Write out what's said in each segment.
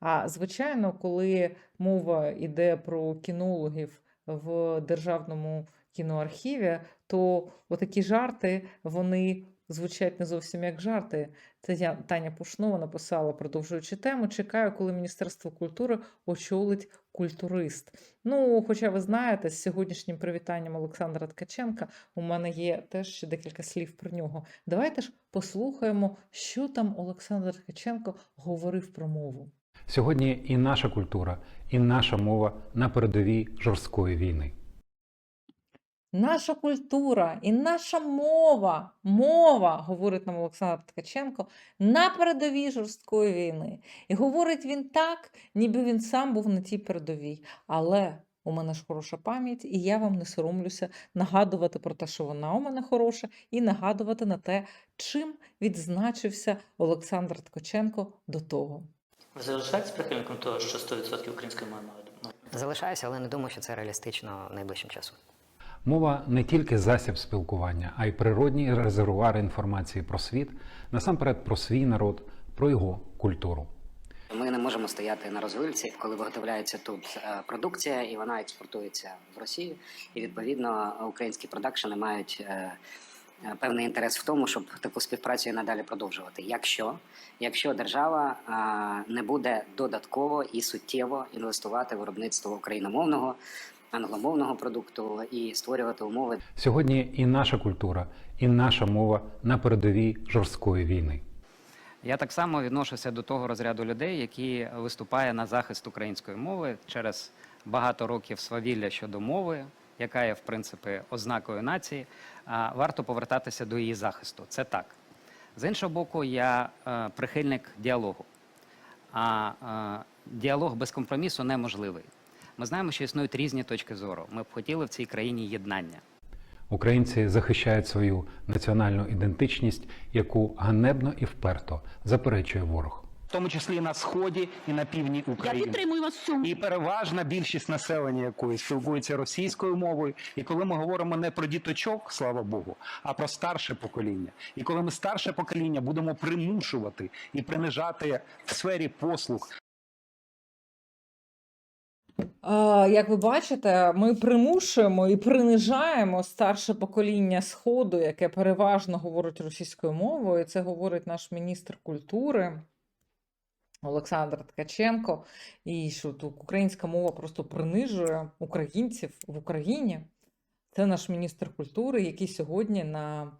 А звичайно, коли мова йде про кінологів в державному кіноархіві, то отакі жарти вони звучать не зовсім як жарти. Це я- Таня Пушнова написала, продовжуючи тему. Чекаю, коли Міністерство культури очолить культурист. Ну, хоча ви знаєте, з сьогоднішнім привітанням Олександра Ткаченка у мене є теж ще декілька слів про нього. Давайте ж послухаємо, що там Олександр Ткаченко говорив про мову. Сьогодні і наша культура, і наша мова на передовій жорсткої війни. Наша культура і наша мова, мова, говорить нам Олександр Ткаченко, на передовій жорсткої війни. І говорить він так, ніби він сам був на тій передовій. Але у мене ж хороша пам'ять, і я вам не соромлюся нагадувати про те, що вона у мене хороша, і нагадувати на те, чим відзначився Олександр Ткаченко до того. Ви залишаєтесь прихильником того, що 100% української мови мають? Ну, Залишаюся, але не думаю, що це реалістично найближчим часом. Мова не тільки засіб спілкування, а й природній резервуар інформації про світ, насамперед про свій народ, про його культуру. Ми не можемо стояти на розвильці, коли виготовляється тут е, продукція, і вона експортується в Росію. І відповідно українські продакшени мають е, певний інтерес в тому, щоб таку співпрацю і надалі продовжувати. Якщо, якщо держава е, не буде додатково і суттєво інвестувати в виробництво україномовного, англомовного продукту і створювати умови Сьогодні і наша культура, і наша мова на передовій жорсткої війни. Я так само відношуся до того розряду людей, які виступає на захист української мови через багато років свавілля щодо мови, яка є в принципі ознакою нації. Варто повертатися до її захисту. Це так. З іншого боку, я е, прихильник діалогу. А е, діалог без компромісу неможливий. Ми знаємо, що існують різні точки зору. Ми б хотіли в цій країні єднання. Українці захищають свою національну ідентичність, яку ганебно і вперто заперечує ворог. В тому числі і на сході і на півдні Я України. підтримую вас в цьому. І переважна більшість населення якої спілкується російською мовою. І коли ми говоримо не про діточок, слава Богу, а про старше покоління. І коли ми старше покоління будемо примушувати і принижати в сфері послуг Як ви бачите, ми примушуємо і принижаємо старше покоління Сходу, яке переважно говорить російською мовою. Це говорить наш міністр культури Олександр Ткаченко. І що тут українська мова просто принижує українців в Україні. Це наш міністр культури, який сьогодні на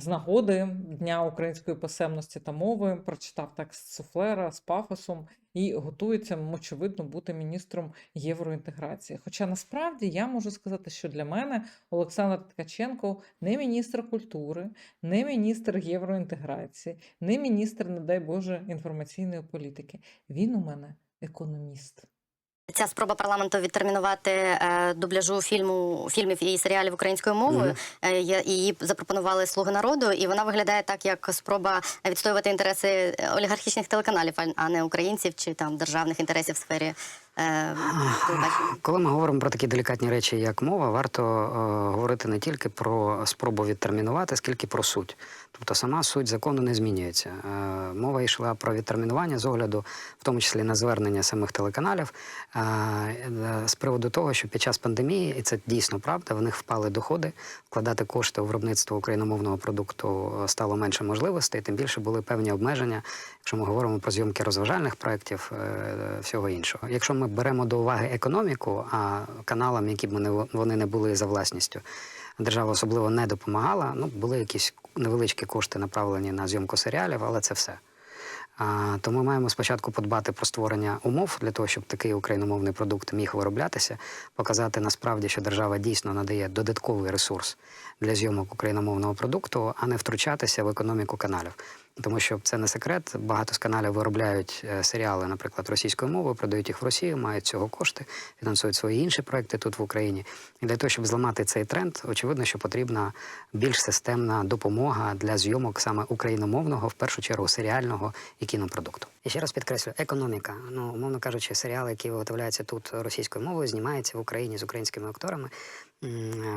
з нагоди Дня української писемності та мови прочитав текст суфлера з пафосом і готується, очевидно, бути міністром євроінтеграції. Хоча насправді я можу сказати, що для мене Олександр Ткаченко не міністр культури, не міністр євроінтеграції, не міністр, не дай Боже, інформаційної політики. Він у мене економіст. Ця спроба парламенту відтермінувати е, дубляжу фільму фільмів і серіалів українською мовою. е, її запропонували слуги народу, і вона виглядає так, як спроба відстоювати інтереси олігархічних телеканалів, а- не українців чи там державних інтересів в сфері. Коли ми говоримо про такі делікатні речі, як мова, варто е, говорити не тільки про спробу відтермінувати, скільки про суть. Тобто сама суть закону не змінюється. Е, мова йшла про відтермінування з огляду, в тому числі на звернення самих телеканалів, е, з приводу того, що під час пандемії, і це дійсно правда, в них впали доходи, вкладати кошти у виробництво україномовного продукту стало менше можливостей, тим більше були певні обмеження, якщо ми говоримо про зйомки розважальних проєктів, всього іншого. Якщо ми беремо до уваги економіку, а каналам, які б вони, не були за власністю, держава особливо не допомагала. Ну, були якісь невеличкі кошти направлені на зйомку серіалів, але це все. То ми маємо спочатку подбати про створення умов для того, щоб такий україномовний продукт міг вироблятися, показати насправді, що держава дійсно надає додатковий ресурс для зйомок україномовного продукту, а не втручатися в економіку каналів. Тому що це не секрет. Багато з каналів виробляють е, серіали, наприклад, російською мовою, продають їх в Росію, мають цього кошти, фінансують свої інші проекти тут в Україні. І для того, щоб зламати цей тренд, очевидно, що потрібна більш системна допомога для зйомок саме україномовного, в першу чергу серіального і кінопродукту. І ще раз підкреслю, економіка. Ну, умовно кажучи, серіали, які виготовляються тут російською мовою, знімаються в Україні з українськими акторами.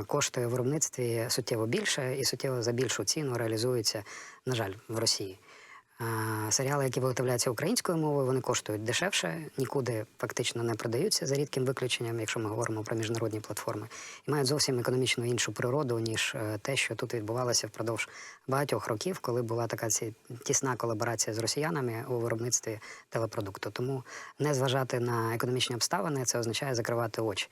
Коштує в виробництві суттєво більше і суттєво за більшу ціну реалізується, на жаль, в Росії. Серіали, які виготовляються українською мовою, вони коштують дешевше, нікуди фактично не продаються за рідким виключенням, якщо ми говоримо про міжнародні платформи, і мають зовсім економічно іншу природу, ніж е, те, що тут відбувалося впродовж багатьох років, коли була така ці- тісна колаборація з росіянами у виробництві телепродукту. Тому не зважати на економічні обставини це означає закривати очі.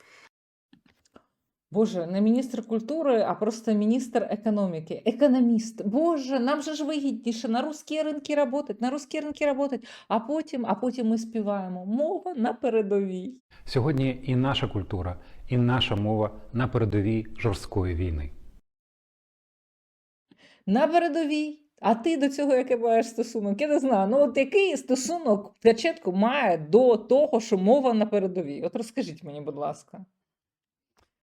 Боже, не міністр культури, а просто міністр економіки. Економіст. Боже, нам же ж вигідніше на русські ринки работать, на русські ринки работать, а потім, а потім ми співаємо. Мова на передовій. Сьогодні і наша культура, і наша мова на передовій жорсткої війни. На передовій. А ти до цього який маєш стосунок? Я не знаю. Ну, от який стосунок Ткаченко має до того, що мова на передовій? От розкажіть мені, будь ласка.